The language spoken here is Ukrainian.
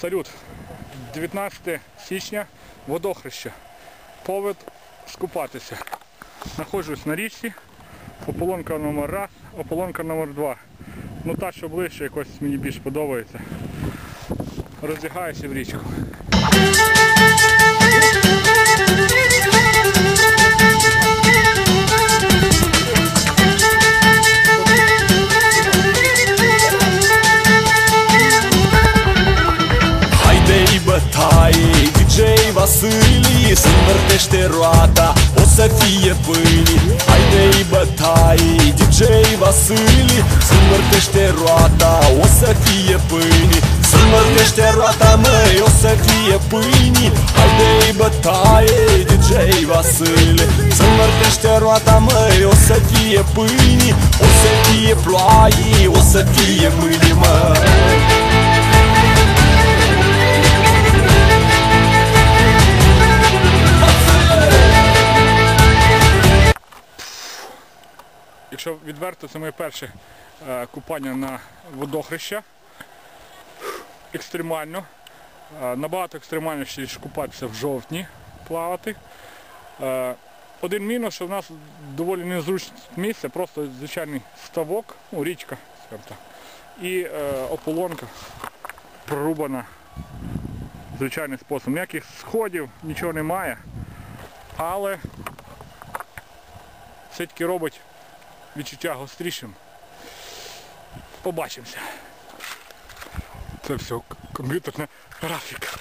Салют. 19 січня, водохреща. Повод скупатися. Знаходжусь на річці. Ополонка номер 1 ополонка номер 2 Ну та, що ближче, якось мені більш подобається. Роздягаюся в річку. DJ Vasili Să învârtește roata, o să fie pâini Haide-i bătaie, DJ Vasili Să învârtește roata, o să fie pâini Să învârtește roata, măi, o să fie pâini Haide-i bătaie, DJ Vasili Să învârtește roata, măi, o să fie pâini O să fie ploaie, o să fie mâini, măi Якщо відверто, це моє перше е, купання на водохреща. Екстремально. Е, набагато екстремальніше, ніж купатися в жовтні плавати. Е, один мінус, що в нас доволі незручне місце, просто звичайний ставок, ну, річка, скажімо так. І ополонка прорубана звичайним способом. Ніяких сходів, нічого немає. Але все-таки робить відчуття гострішим. Побачимося. Це все комп'ютерна графіка.